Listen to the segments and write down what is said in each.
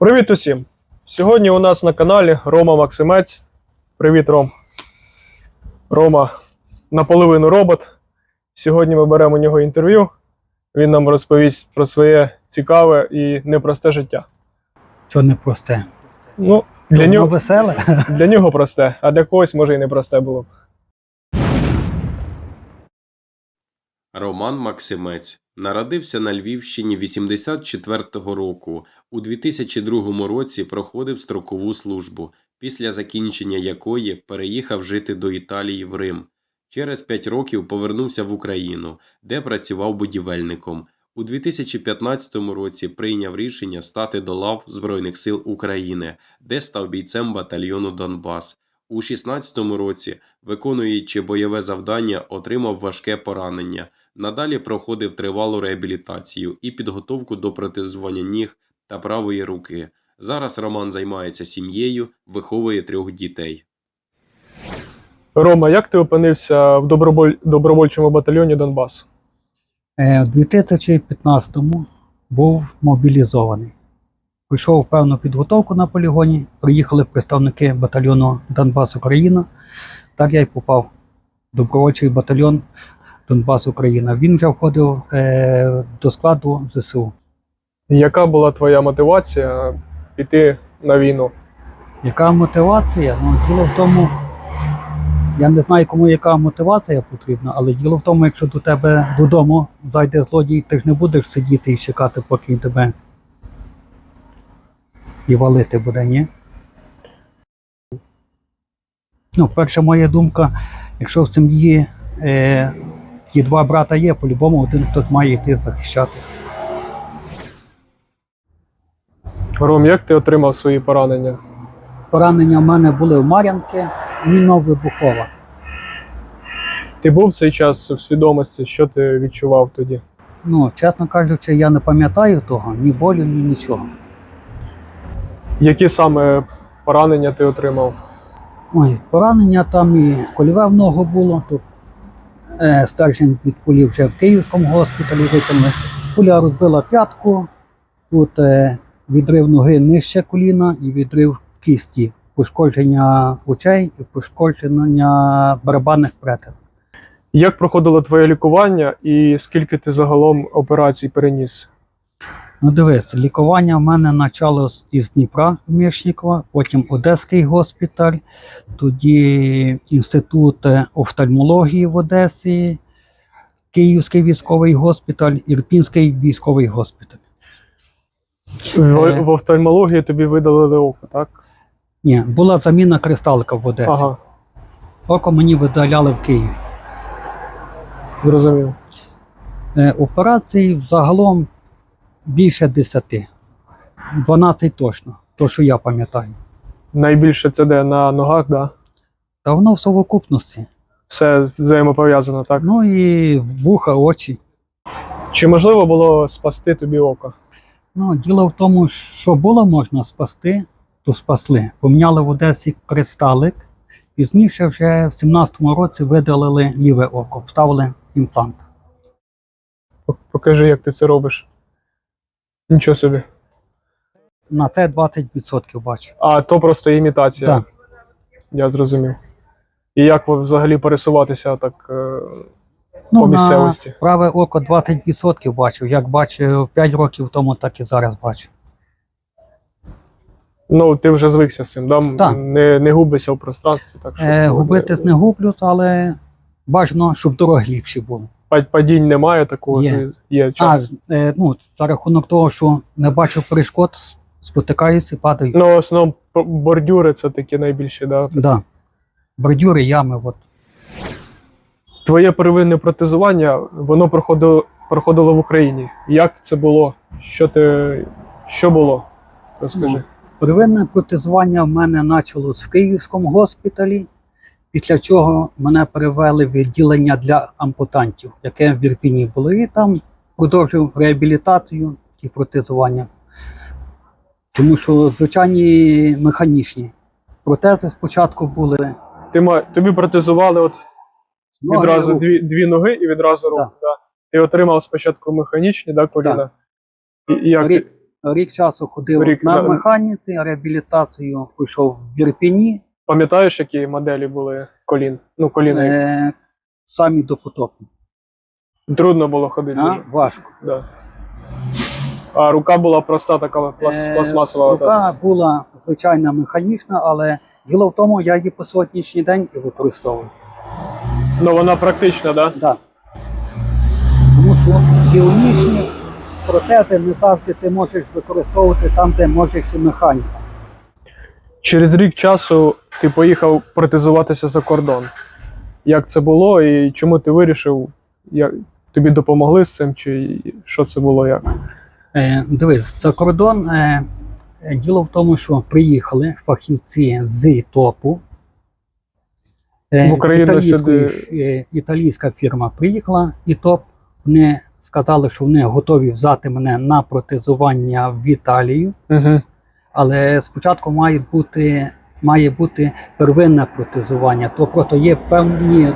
Привіт усім! Сьогодні у нас на каналі Рома Максимець. Привіт, Ром. Рома наполовину робот. Сьогодні ми беремо у нього інтерв'ю. Він нам розповість про своє цікаве і непросте життя. Що не просте. Ну, для нього, веселе. для нього просте, а для когось може і непросте було б. Роман Максимець народився на Львівщині 84-го року. У 2002 році проходив строкову службу, після закінчення якої переїхав жити до Італії в Рим. Через 5 років повернувся в Україну, де працював будівельником. У 2015 році прийняв рішення стати до лав Збройних сил України, де став бійцем батальйону Донбас. У 16 році, виконуючи бойове завдання, отримав важке поранення. Надалі проходив тривалу реабілітацію і підготовку до протезування ніг та правої руки. Зараз Роман займається сім'єю, виховує трьох дітей. Рома, як ти опинився в доброволь... добровольчому батальйоні Донбас? Е, У 2015-му був мобілізований. Пройшов певну підготовку на полігоні. Приїхали представники батальйону Донбас Україна. Так я й попав в добровольчий батальйон Донбас Україна. Він вже входив е, до складу ЗСУ. Яка була твоя мотивація піти на війну? Яка мотивація? Ну, діло в тому, я не знаю, кому яка мотивація потрібна, але діло в тому, якщо до тебе додому зайде злодій, ти ж не будеш сидіти і чекати, поки він тебе і валити буде, ні? Ну, перша моя думка, якщо в сім'ї е, ті два брата є, по-любому один хтось має йти захищати. Ром, як ти отримав свої поранення? Поранення в мене були в Мар'янки, мінно-вибухова. Ти був в цей час в свідомості, що ти відчував тоді? Ну, чесно кажучи, я не пам'ятаю того, ні болю, ні нічого. Які саме поранення ти отримав? Ой, поранення там і кольове в ногу було. Тут е, стержень від пулі вже в Київському госпіталі витягнули. Пуля розбила п'ятку, тут е, відрив ноги нижче коліна і відрив кісті, пошкодження очей і пошкодження барабанних претин. Як проходило твоє лікування і скільки ти загалом операцій переніс? Ну дивись, лікування в мене почалось із Дніпра Мішнікова, потім Одеський госпіталь, тоді Інститут е, офтальмології в Одесі, Київський військовий госпіталь, Ірпінський військовий госпіталь. В, Е. в офтальмології тобі видалили око, так? Ні, була заміна кристалика в Одесі. Ага, Око мені видаляли в Києві. зрозумів. Е, операцій взагалом більше 10. 12 точно, то що я пам'ятаю. Найбільше це де на ногах, да? Та воно в совокупності. Все взаємопов'язано, так? Ну і вуха, очі. Чи можливо було спасти тобі око? Ну, діло в тому, що було можна спасти, то спасли. Поміняли в Одесі кристалик. Пізніше вже в 17-му році видалили ліве око, вставили імплант. Покажи, як ти це робиш. Нічого собі. На це 20% бачу. А то просто імітація. Так. Я зрозумів. І як взагалі пересуватися так е, Ну, по на місцевості? праве око 20% бачив. Як бачив 5 років тому, так і зараз бачу. Ну, ти вже звикся з цим, да? Так. Не, не губишся в пространстві. Так, що, Е, губитись не гублю, але бажано, щоб дороги ліпші були. Па- Падінь немає такого, Є. є А, е, ну, за рахунок того, що не бачу перешкод, с- спотикаюся і падаю. Ну, в основному бордюри це такі найбільші, да? Да. Бордюри, ями, от. Твоє первинне протезування, воно проходило, проходило в Україні. Як це було? Що ти. Що було? Розкажи. Ну, Первинне протезування в мене почалось в Київському госпіталі, після чого мене перевели в відділення для ампутантів, яке в Ірпіні було. І там продовжив реабілітацію і протезування. Тому що звичайні механічні протези спочатку були. Ти. Тобі протезували от ноги, відразу руки. дві, дві ноги і відразу. Так. Да. Ти отримав спочатку механічні, да, коліна. І, і як Рік. Рік часу ходив Рік на механіці, реабілітацію пройшов в Ірпіні, Пам'ятаєш, які моделі були колін? Ну, коліна. е, самі до потоку. Трудно було ходити. А? дуже. Важко. Да. А рука була проста така плас, Е, пластмасова. Рука була звичайна механічна, але діло в тому, я її по сьогоднішній день і використовую. Ну вона практична, да? Да. Тому що біонічні протези не завжди ти можеш використовувати там, де можеш і механіку. Через рік часу ти поїхав протезуватися за кордон. Як це було і чому ти вирішив? Як... Тобі допомогли з цим, чи що це було як? Е, дивись, за кордон е, е, діло в тому, що приїхали фахівці з ТОПу. Е, В Україну сюди- е, італійська фірма приїхала, і ТОП. Вони сказали, що вони готові взяти мене на протезування в Італію, Угу. Але спочатку має бути, має бути первинне протезування. Тобто є певні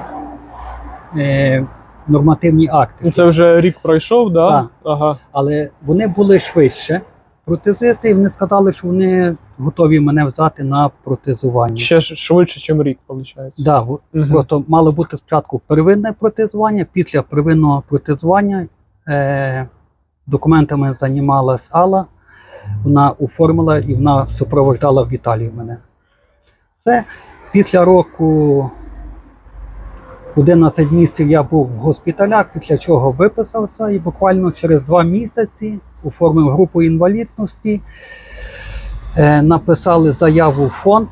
е, нормативні акти. Ну, Це вже рік пройшов, да? Так. Ага. але вони були швидше. Протезисти, і вони сказали, що вони готові мене взяти на протезування. Ще швидше, ніж рік, виходить. Да, Угу. Просто мало бути спочатку первинне протезування. Після первинного протезування е, документами займалась Алла. Вона оформила і вона супроводжала в Італію мене. Це після року 11 місяців я був в госпіталях, після чого виписався і буквально через два місяці оформив групу інвалідності. Е, написали заяву в фонд,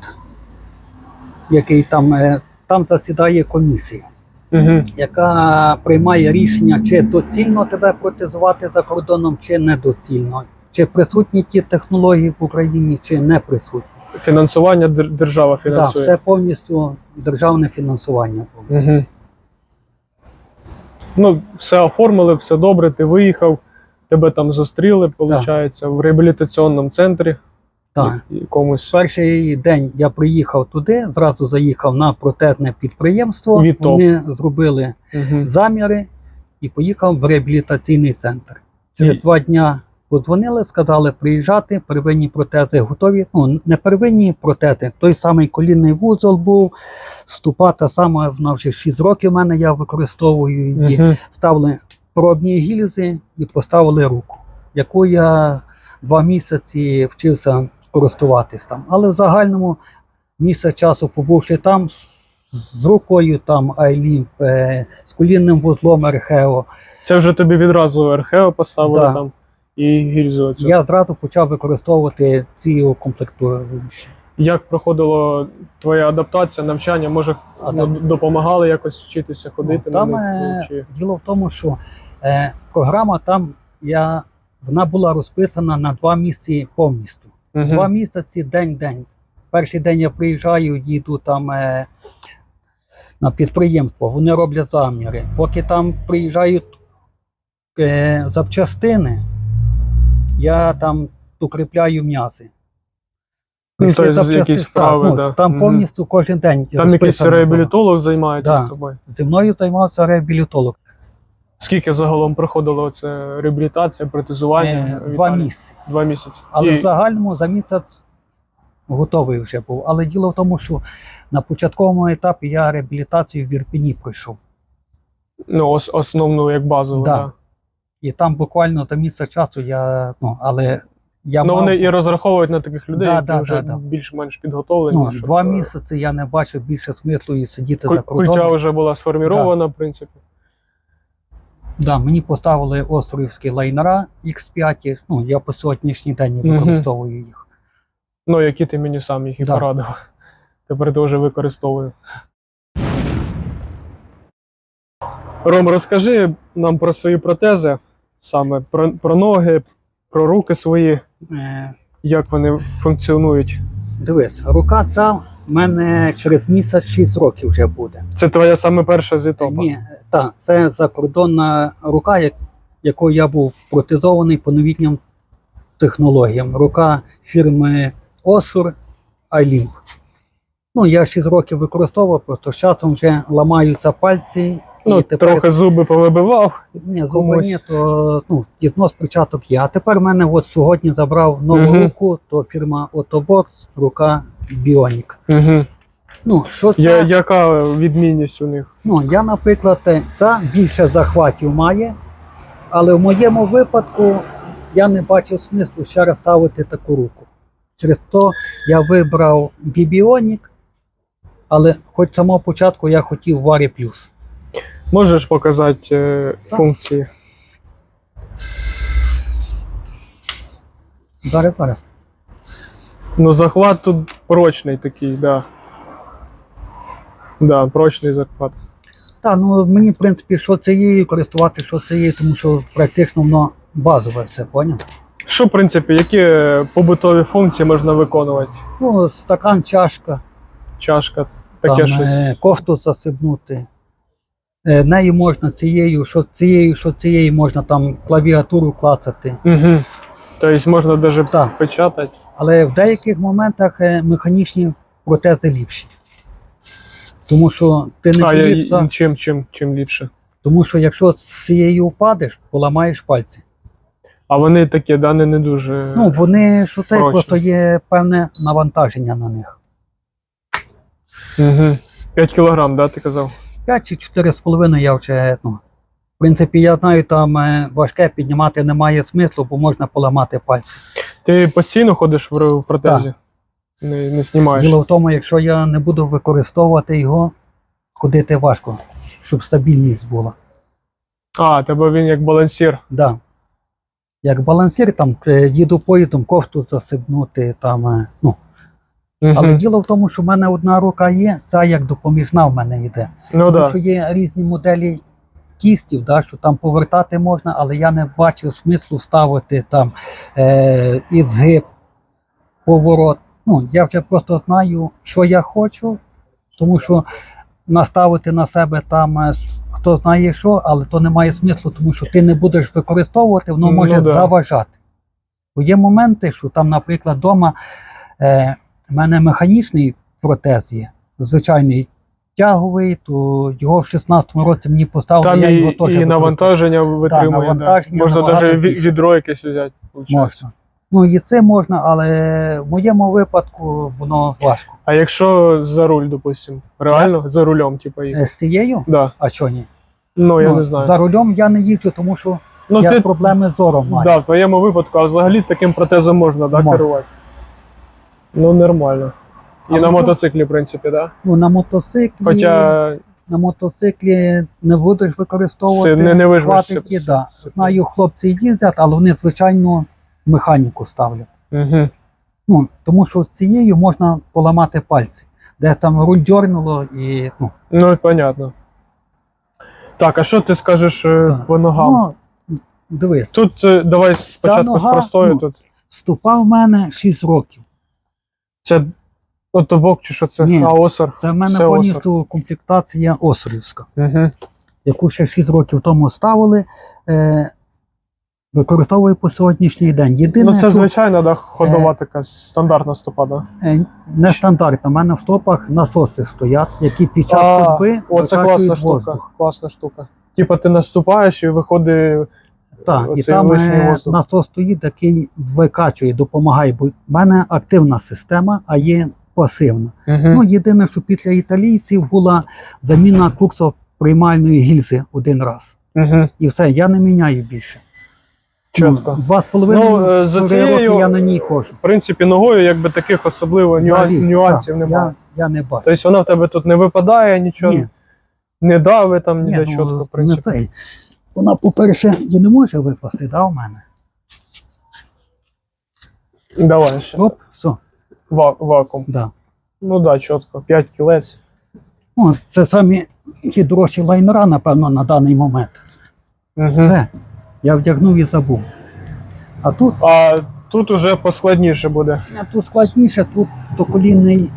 який там, е, там засідає комісія, Угу. яка приймає рішення, чи доцільно тебе протезувати за кордоном, чи недоцільно. Чи присутні ті технології в Україні, чи не присутні. Фінансування дер- держава Так, це повністю державне фінансування. Угу. Ну, все оформили, все добре, ти виїхав, тебе там зустріли, виходить, в реабілітаційному центрі. Так. Якомусь. Перший день я приїхав туди, зразу заїхав на протезне підприємство. Від Вони зробили Угу. заміри і поїхав в реабілітаційний центр. Через І- два дня подзвонили, сказали приїжджати, первинні протези готові. Ну, не первинні протези, той самий колінний вузол був, ступа та сама, вона вже 6 років в мене, я використовую її. Угу. Ставили пробні гільзи і поставили руку, яку я два місяці вчився користуватись там. Але в загальному місяць часу побувши там з- рукою, там Айлімп, е, з колінним вузлом Ерхео, Це вже тобі відразу РХЕО поставили Да. там і гільзу. Оцю. я зразу почав використовувати ці комплектуючі. Як проходила твоя адаптація, навчання? Може, ну, допомагали якось вчитися ходити там на е, них? Чи... діло в тому, що е, програма там я, вона була розписана на два місяці повністю. Угу. Два місяці день-день. Перший день я приїжджаю, їду там е, на підприємство, вони роблять заміри. Поки там приїжджають е, запчастини, я там укріпляю м'язи. Ну, тобто якісь так, вправи, ну, да. Там повністю кожен день. Там якийсь реабілітолог займається Да. з тобою. Зі мною займався реабілітолог. Скільки загалом проходило це реабілітація, протезування? Е, два місяці. Два місяці. Але І... в загальному за місяць готовий вже був. Але діло в тому, що на початковому етапі я реабілітацію в Ірпіні пройшов. Ну, ос- основну як базову, Да. Да. І там буквально за місяць часу я. Ну, але я Ну, мав вони і розраховують на таких людей, Да, які да, вже да, да. більш-менш підготовлені. ну, щоб, два е, місяці я не бачив більше смислу і сидіти куль- за кордоном. Культя вже була сформірована, в принципі. Да, мені поставили островські лайнера X5. Ну, я по сьогоднішній день Мгм. використовую їх. Ну, які ти мені сам їх і Да. порадив. Тепер теж використовую. Ром, розкажи нам про свої протези, саме про, про ноги, про руки свої, Е, як вони функціонують. дивись, рука ця в мене через місяць 6 років вже буде. Це твоя саме перша зітопа. Ні, так, це закордонна рука, як, якою я був протезований по новітнім технологіям. Рука фірми Osur iLimp. Ну, я 6 років використовував, просто з часом вже ламаються пальці Ну, І тепер- трохи зуби повибивав. Ні, зуби ні, то ну, ізнос початок є. А тепер в мене от сьогодні забрав нову Мгм. руку, то фірма Autobox, рука Bionic. Угу. Ну, що це? Я, яка відмінність у них? Ну, я, наприклад, ця більше захватів має, але в моєму випадку я не бачив смислу ще раз ставити таку руку. Через то я вибрав Бібіонік, але хоч з самого початку я хотів Варі Плюс. Можеш показати е, функції? Зараз, зараз. Ну, захват тут прочний такий, да. Да, прочний захват. Так, ну мені, в принципі, що це є, користувати що це є, тому що практично воно базове все, поняв? Що, в принципі, які е, побутові функції можна виконувати? Ну, стакан, чашка, Чашка, таке там, щось. е, кофту засипнути. Е, нею можна цією, що цією, що цією можна там клавіатуру клацати. Угу. Тобто можна навіть Так. печатати. Але в деяких моментах е, механічні протези ліпші. Тому що ти не А я, боїшся, чим, чим, чим ліпше. тому що якщо з цією впадеш, поламаєш пальці. А вони такі, да, не, не дуже. Ну, вони що це просто є певне навантаження на них. Угу. 5 кілограм, да, ти казав? 5 чи 4,5 я вже, ну, в принципі, я знаю, там е, важке піднімати немає смислу, бо можна поламати пальці. Ти постійно ходиш в, протезі? Не, не знімаєш. Діло в тому, якщо я не буду використовувати його, ходити важко, щоб стабільність була. А, тебе він як балансір. Да. Як балансир, там е, їду поїздом, кофту засибнути, там, е, ну. Угу. Але діло в тому, що в мене одна рука є, ця як допоміжна в мене йде. Ну Тому да. що є різні моделі кістів, да, що там повертати можна, але я не бачив смислу ставити там е, і згиб, поворот. Ну, я вже просто знаю, що я хочу, тому що наставити на себе там е, хто знає що, але то не має смислу, тому що ти не будеш використовувати, воно Ну, може да. заважати. Бо є моменти, що там, наприклад, вдома е, в мене механічний протез є, звичайний тяговий, то його в 16-му році мені поставили, Там я і, його теж і навантаження витримує. навантаження да. Можна навіть відро якесь взяти. Можна. Ну і це можна, але в моєму випадку воно важко. А якщо за руль, допустим, реально за рулем, типу, їх. Е, З цією, Да. а чого ні? Ну, я Ну, не знаю. За рулем я не їжджу, тому що Ну, я ти, проблеми з зором маю. да, в твоєму випадку, а взагалі таким протезом можна, да, Можна. керувати? Ну, нормально. І Але на мотоциклі, в принципі, да? Ну, на мотоциклі, Хоча на мотоциклі не будеш використовувати Си- не- не вижмеш хватики, да. Знаю, хлопці їздять, але вони, звичайно, механіку ставлять. угу. Ну, тому що з цією можна поламати пальці. Де там руль дьорнуло і ну, ну, понятно. Так, а що ти скажеш е, Так. по ногам? ну дивись, Тут е, давай спочатку нога, з простою ну, тут. ступа в мене 6 років. Це отобок чи що це? Ні. А осор. Це в мене Все повністю комплектація осорівська, Угу. яку ще 6 років тому ставили. Е, використовую по сьогоднішній день. Єдине, Ну, це що звичайна да, ходова Е, така стандартна стопа, да? е, нестандартно. У мене в стопах насоси стоять, які під час ходьби Оце класна штука. воздух. Класна штука. Типа ти наступаєш і виходить. Так, і там е, воздух. насос стоїть, який викачує, допомагає. Бо в мене активна система, а є пасивна. Угу. Ну, єдине, що після італійців була заміна курсоприймальної гільзи один раз. угу. І все, я не міняю більше. Чітко. Ну, Два з половиною Ну, е, за цією- роки я на ній ходжу. В принципі, ногою якби таких особливо Взагалі, нюансів так, немає. Я, я не бачу. Тобто вона в тебе тут не випадає, нічого Ні, не дави там, ні, ніде ну, чітко, в принципі. цей. Вона, по-перше, і не може випасти, да, у мене. Давай ще. Оп, все, Ва- вакуум. да. Ну так, да, чітко. 5 кілець. Ну, це самі ті дорожчі лайнера, напевно, на даний момент. Угу. Все, я вдягнув і забув. А тут, А тут уже поскладніше буде. а тут складніше, тут доколінний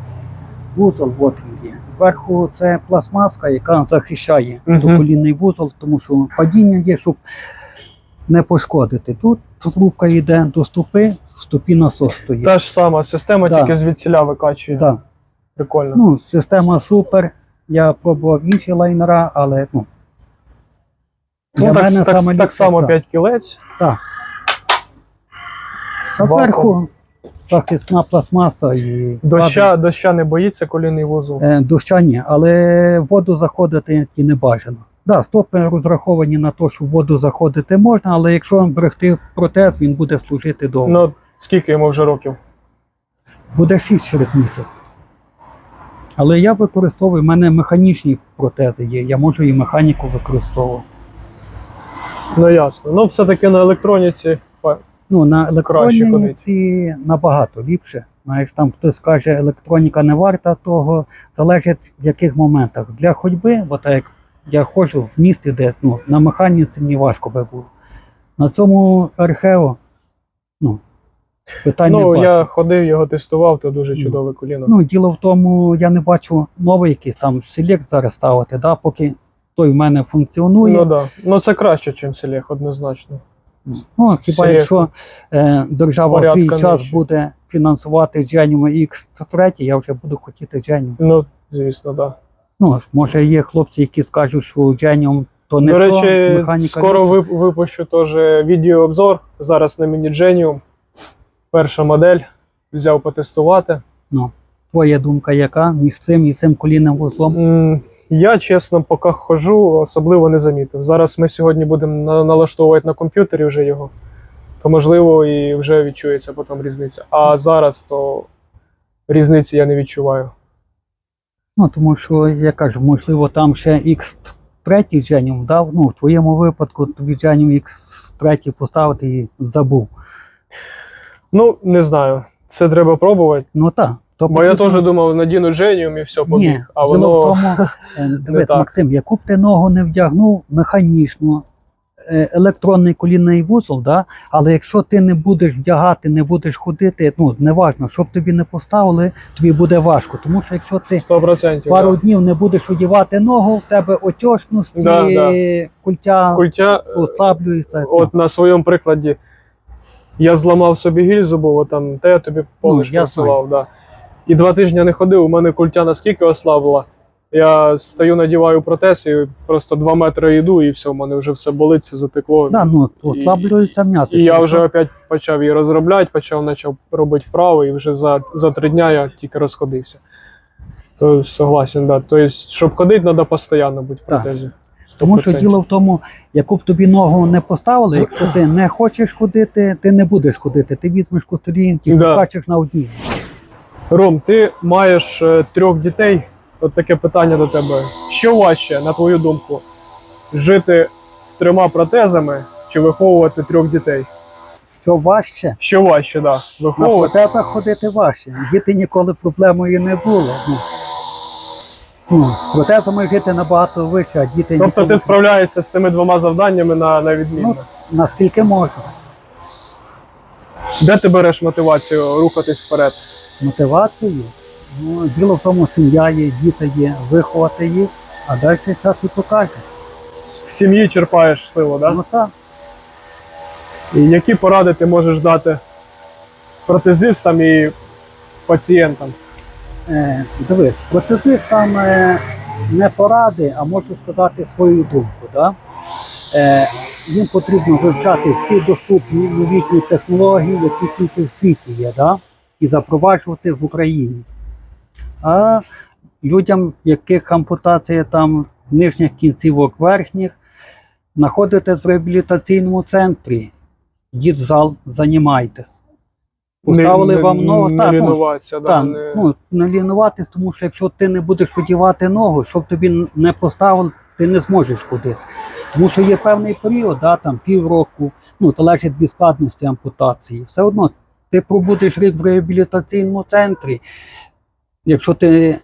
вузол, от він. Зверху це пластмаска, яка захищає Мгм. доколінний вузол, тому що падіння є, щоб не пошкодити. Тут трубка йде до ступи, в ступі насос стоїть. Та ж сама система, Да. тільки звідсіля викачує. Да. Прикольно. Ну, система супер. Я пробував інші лайнера, але ну, Ну, Для так, мене так, так само 5 кілець. Так. А зверху захисна пластмаса і Доща, доща не боїться колінний вузол. Е, Доща ні, але в воду заходити і не бажано. Да, стопи розраховані на те, що в воду заходити можна, але якщо берегти протез, він буде служити довго. Ну, скільки йому вже років? Буде 6 через місяць. Але я використовую, в мене механічні протези є, я можу і механіку використовувати. Ну ясно. Ну, все-таки на електроніці. Ну, на електроніці набагато ліпше. Знаєш, там хтось каже, електроніка не варта того, залежить в яких моментах. Для ходьби, бо так як я ходжу в місті десь, ну, на механіці мені важко би було. На цьому архео, ну, питань не Ну, бачу. я ходив, його тестував, то дуже Ну. чудове коліно. Ну, діло в тому, я не бачу новий якийсь там селект зараз ставити, да, поки той в мене функціонує. Ну да. Ну це краще, ніж Селех, однозначно. Ну, хіба якщо е, держава в свій час нижче. буде фінансувати Genium X3, я вже буду хотіти Genium. Ну, звісно, так. Да. Ну, може є хлопці, які скажуть, що Genium то не До то, механіка скоро вип- випущу теж відеообзор. Зараз на міні Genium. Перша модель. Взяв потестувати. Ну, твоя думка яка між цим і цим колінним вузлом? М, Я, чесно, поки хожу, особливо не замітив. Зараз ми сьогодні будемо налаштовувати на комп'ютері вже його, то можливо і вже відчується потім різниця. А зараз то різниці я не відчуваю. Ну, тому що, я кажу, можливо, там ще X3 Genium дав. Ну, в твоєму випадку тобі Genium X3 поставити і забув. Ну, не знаю. Це треба пробувати. Ну так. То Бо я теж думав, надіну Genium і все, Ні, побіг. А воно в тому, е, дивись, так. Максим, яку б ти ногу не вдягнув механічно, е, електронний колінний вузол, да? але якщо ти не будеш вдягати, не будеш ходити, ну неважно, що б тобі не поставили, тобі буде важко. Тому що якщо ти 100%. пару да. днів не будеш одягати ногу, в тебе отечності, Да, да. культя Культя, е, ослаблюється. от на своєму прикладі, я зламав собі гільзу, бо там те я тобі я присилав. Да. І два тижні не ходив, у мене культя наскільки ослабла. Я стою, надіваю протез і просто два метри йду, і все, в мене вже все болить, все затекло. Да, ну, ослаблюється м'ясо. І я вже опять почав її розробляти, почав почав робити вправо, і вже за, за три дня я тільки розходився. То согласен, да. Тобто, щоб ходити, треба постійно бути в протезі. Тому що діло в тому, яку б тобі ногу не поставили, якщо ти не хочеш ходити, ти не будеш ходити. Ти візьмеш костелі і Да. поскачеш на одній. Ром, ти маєш е, трьох дітей. От таке питання до тебе. Що важче, на твою думку, жити з трьома протезами чи виховувати трьох дітей? Що важче, Що важче, да? на протезах ходити важче. Діти ніколи проблемою не було. Ну, ну, з протезами жити набагато вище, а діти Тобто ніколи ти справляєшся з цими двома завданнями на, на відмінно. Ну, наскільки можна. Де ти береш мотивацію рухатись вперед? Мотивацію. Ну, діло в тому, сім'я є, діти є, виховати їх, а далі час і покаже. В сім'ї черпаєш силу, да? Ну так. І які поради ти можеш дати протезистам і пацієнтам? Е, дивись, протезистам е, не поради, а можу сказати свою думку. Да? Е, їм потрібно вивчати всі доступні новітні технології, які тільки в світі є, да? І запроваджувати в Україні. А людям, яких ампутація там нижніх кінцівок верхніх, знаходитесь в реабілітаційному центрі. Йдіть в зал, займайтесь. Поставили не, вам ногу, не так, лінуватися, да, так, не... ну, не лінуватись, тому що якщо ти не будеш одівати ногу, щоб тобі не поставили, ти не зможеш ходити. Тому що є певний період, да, там півроку, ну, залежить від складності ампутації. Все одно ти пробудеш рік в реабілітаційному центрі. Якщо ти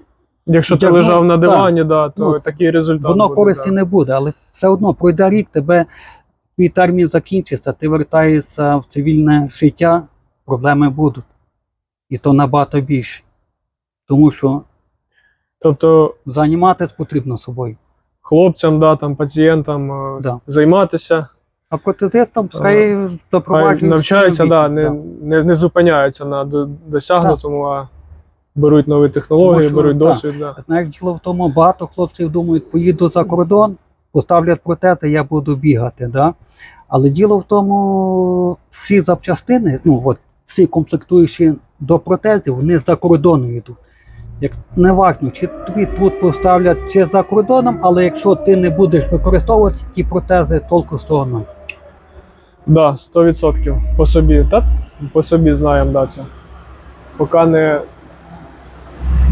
Якщо ти лежав на дивані, да, то Ну, такий результат. воно буде, користі да. не буде, але все одно пройде рік, тебе твій термін закінчиться, ти вертаєшся в цивільне життя, проблеми будуть. І то набагато більше. Тому що Тобто займатися потрібно собою. хлопцям, да, там, пацієнтам е, Да. займатися, А протезистам пускай хай запроваджують. навчаються, да, не, не, не зупиняються на до- досягнутому, а беруть нові технології, Тому що, беруть досвід. Да. Знаєш, діло в тому, багато хлопців думають, поїду за кордон, поставлять протези, я буду бігати. Да? Але діло в тому, всі запчастини, ну от всі комплектуючі до протезів, вони за кордону йдуть. Як не важно, чи тобі тут поставлять, чи за кордоном, але якщо ти не будеш використовувати ті протези, толку з того. Да, 100% по собі. Та по собі знаємо, да, це. Поки не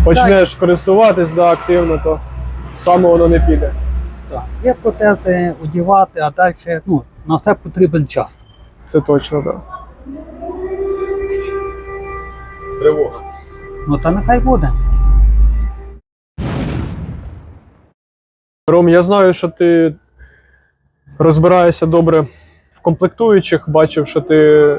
почнеш користуватись да, активно, то саме воно не піде. Так. Є протези одягати, а далі ну, на все потрібен час. Це точно так. Тривога. Ну та нехай буде. Ром, я знаю, що ти розбираєшся добре в комплектуючих, бачив, що ти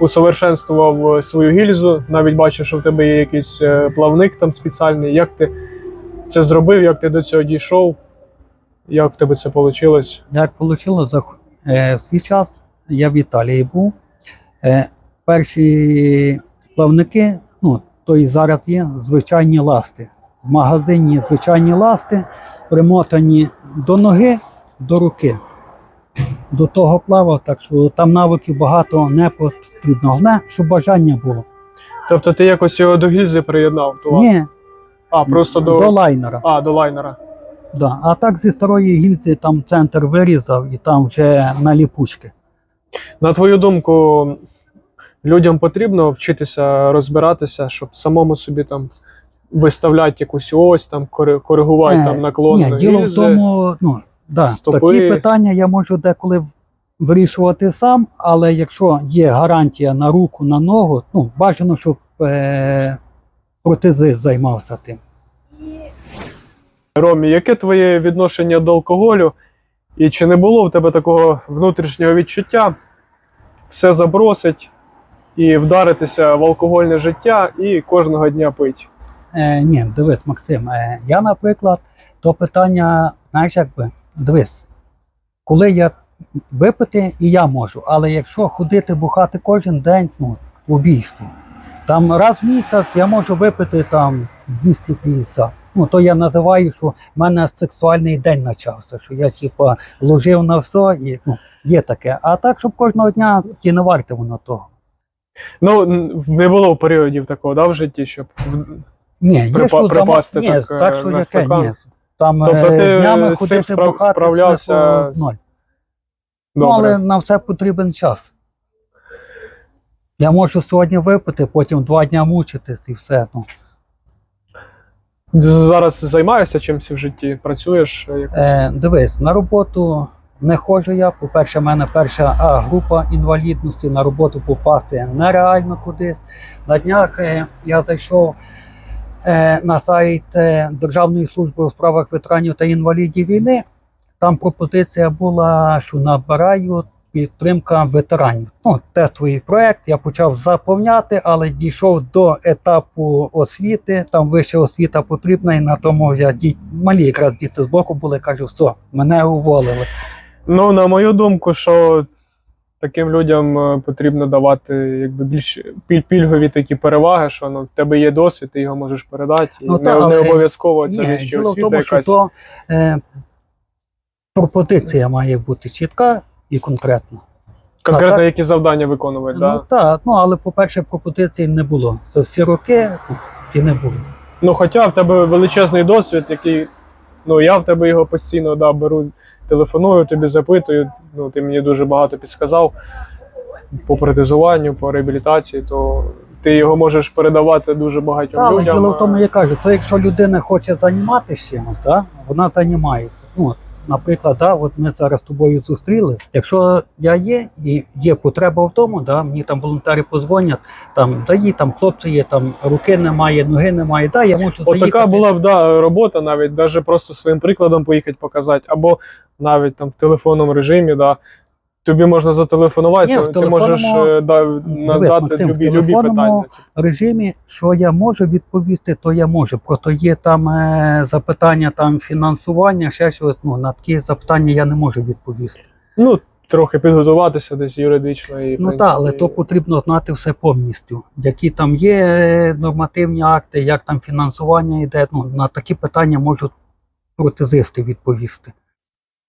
усовершенствував свою гільзу, навіть бачив, що в тебе є якийсь е, плавник там спеціальний. Як ти це зробив, як ти до цього дійшов? Як в тебе це вийшло? Як вийшло, за е, свій час я в Італії був. Е, перші плавники, ну, то і зараз є звичайні ласти. В магазині звичайні ласти, примотані до ноги, до руки. До того плавав, так що там навиків багато не потрібно. Головне, щоб бажання було. Тобто ти якось його до гільзи приєднав? То? Ні, А, просто до, до лайнера. А, до лайнера. Да. А так зі старої гільзи там центр вирізав і там вже на ліпучки. На твою думку, людям потрібно вчитися розбиратися, щоб самому собі там виставляти якусь ось, там кори- коригувати Е, там наклон Ні, діло в гільзи. тому, ну, да, стопи. такі питання я можу деколи вирішувати сам, але якщо є гарантія на руку, на ногу, ну, бажано, щоб е, протезист займався тим. Ромі, яке твоє відношення до алкоголю? І чи не було в тебе такого внутрішнього відчуття все забросить і вдаритися в алкогольне життя і кожного дня пить? Е, ні, дивись, Максим, е, я, наприклад, то питання, знаєш, якби, дивись, коли я випити, і я можу, але якщо ходити бухати кожен день, ну, убійство. Там раз в місяць я можу випити там 250. Ну, то я називаю, що в мене сексуальний день почався, що я типа ложив на все і ну, є таке. А так, щоб кожного дня ті не варте воно того. Ну, не було періодів такого, да, в житті, щоб Ні, є Припа- що припасти ні, так, так, е, що на яке, стакан. ні. Там Тобто е, ти днями з цим ходити справ- бухати справлявся смислу ноль. добре. Ну, але на все потрібен час. Я можу сьогодні випити, потім два дня мучитись і все. Ну. Зараз займаєшся чимось в житті? Працюєш? е, якось? Е, дивись, на роботу не ходжу я. По-перше, в мене перша А група інвалідності, на роботу попасти нереально кудись. На днях е, я зайшов на сайт е, Державної служби у справах ветеранів та інвалідів війни. Там пропозиція була, що набираю підтримка ветеранів. Ну, тестовий проект я почав заповняти, але дійшов до етапу освіти. Там вища освіта потрібна, і на тому я діт... малі якраз діти з боку були, кажу, все, мене уволили. Ну, на мою думку, що таким людям е, потрібно давати якби більш піль- пільгові такі переваги, що ну, в тебе є досвід, ти його можеш передати. І Ну, не, та, але- не обов'язково це Ні, вища в освіта тому, що то е, пропозиція має бути чітка і конкретна. Конкретно так. які завдання виконувати. Ну Да? так, ну але по-перше, пропозицій не було. За всі роки ну, і не було. Ну, хоча в тебе величезний досвід, який, ну, я в тебе його постійно да, беру, телефоную, тобі запитую. Ну, ти мені дуже багато підсказав по протезуванню, по реабілітації, то ти його можеш передавати дуже багатьом Але людям. діло в тому, я кажу, то якщо людина хоче займатися чимось, да, вона займається. Ну, наприклад, да, от ми зараз з тобою зустрілись. Якщо я є і є потреба в тому, да, мені там волонтери позвонять, там даї, там хлопці є, там руки немає, ноги немає, да, я можу От така була б да, робота, навіть даже просто своїм прикладом поїхати показати, або навіть там в телефонному режимі, да. Тобі можна зателефонувати, Ні, в ти можеш телефонному- е, да, надати Максим, в любі, любі телефонному питання. режимі, що я можу відповісти, то я можу. Просто є там е, запитання там фінансування, ще щось. Ну на такі запитання я не можу відповісти. Ну, трохи підготуватися десь юридично і в Ну так, але то потрібно знати все повністю. Які там є е, нормативні акти, як там фінансування йде. Ну на такі питання можуть протезисти відповісти.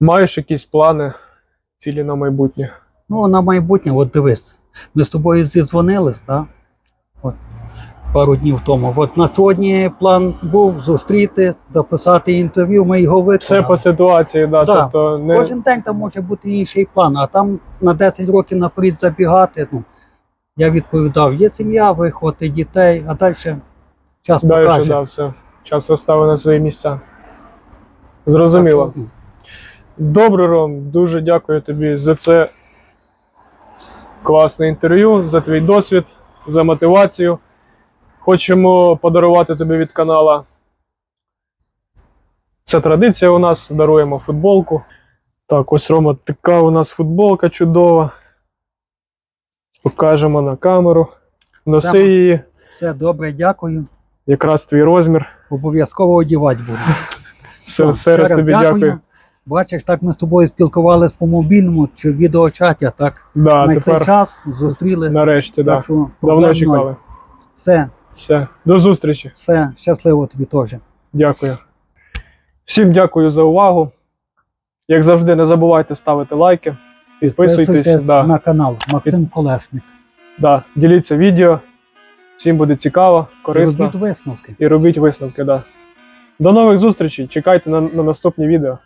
Маєш якісь плани, цілі на майбутнє? Ну, на майбутнє, от дивись, ми з тобою зідзвонились, так? От, пару днів тому. От на сьогодні план був зустріти, записати інтерв'ю, ми його виконали. Все по ситуації, да, Да. тобто не Кожен день там може бути інший план, а там на 10 років наперед забігати. Ну, я відповідав, є сім'я, виходить дітей, а далі час далі, покаже. да, все. Час розставив на свої місця. Зрозуміло. Добре, Ром, дуже дякую тобі за це класне інтерв'ю, за твій досвід, за мотивацію. Хочемо подарувати тобі від канала. Це традиція у нас, даруємо футболку. Так, ось Рома, така у нас футболка чудова. Покажемо на камеру. Носи Саме. її, Все добре, дякую. якраз твій розмір. Обов'язково одівати буду. Все, Все, все раз тобі дякую. Бачиш, так ми з тобою спілкувалися по мобільному чи відеочаті, так Да, на цей тепер час зустрілись. нарешті, так що Давно проблем ноль. чекали. Все, Все, до зустрічі. все, щасливо тобі теж. Дякую. Всім дякую за увагу. Як завжди, не забувайте ставити лайки. Підписуйтесь, да. на канал Максим Колесник. Да, діліться відео. Всім буде цікаво, корисно. Робіть висновки. І робіть висновки. Да. До нових зустрічей. Чекайте на, на наступні відео.